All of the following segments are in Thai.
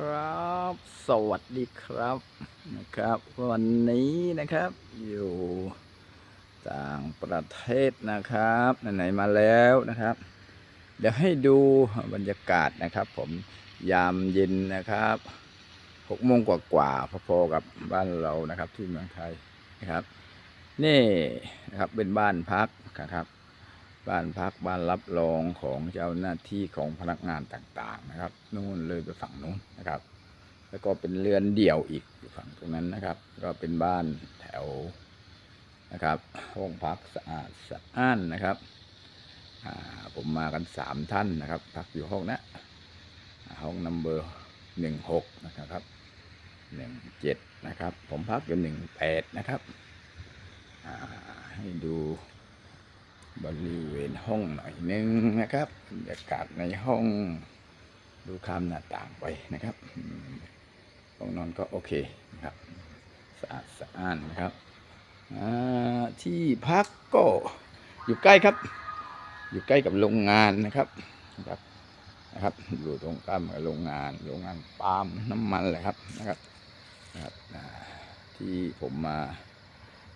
ครับ สวัสดีครับนะครับ วันนี้นะครับ อยู่ต่างประเทศนะครับไหนๆมาแล้วนะครับ เดี๋ยวให้ดูบรรยากาศนะครับ ผมยามเย็นนะครับหกโมงกว่าๆพอๆกับบ้านเรานะครับ ที่เมืองไทยนะครับ นี่นะครับเป็นบ้านพักนะครับ บ้านพักบ้านรับรองของเจ้าหน้าที่ของพนักงานต่างๆนะครับนู่นเลยไปฝั่งนู้นนะครับ แล้วก็เป็นเรือนเดี่ยวอีกอยู่ฝั่งตรงนั้นนะครับ ก็เป็นบ้านแถวนะครับ ห้องพักสะอาดสะอ้านนะครับผมมากันสามท่านนะครับ พักอยู่ห้องนะห้องนัมเบอร์หนึ่งหกนะครับหนึ่งเจ็ดนะครับ ผมพักอยู่หนึ่งแปดนะครับให้ดู บริเวณห้องหน่อยนึงนะครับบรรยากาศในห้อง ดูข้ามหน้าต่างไปนะครับห้องนอนก็โอเคนะครับสะอาดสะอ้านนะครับที่พักก็อยู่ใกล้ครับ อยู่ใกล้กับโรงงานนะครับนะครับนะครับ อยู่ตรงข้ามกับโรงงาน โรงงานปาล์มน้ำมันแหละครับนะครับนะครับที่ผมมา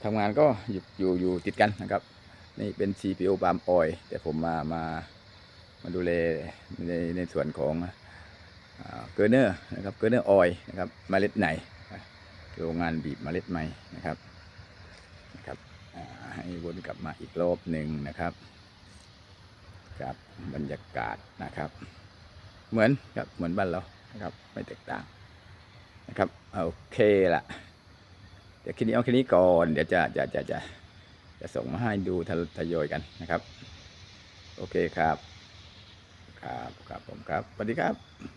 ทำงานก็อยู่อยู่อยู่ติดกันนะครับ นี่เป็น CPO ปาล์มออยแต่ผมมามามาดูแลในในส่วนของเกอร์เนอร์นะครับเกอร์เนอร์ออยนะครับเมล็ดไหนโรงงานบีบเมล็ดไหมนะครับนะครับให้วนกลับมาอีกรอบหนึ่งนะครับกับบรรยากาศนะครับ เหมือนครับเหมือนบ้านเรานะครับไม่แตกต่างนะครับโอเคละเดี๋ยวคลิปนี้เอาแค่นี้ก่อนเดี๋ยวจะจะจะจะ จะส่งมาให้ดูททยอยกันนะครับ โอเคครับ ครับครับผมครับสวัสดีครับ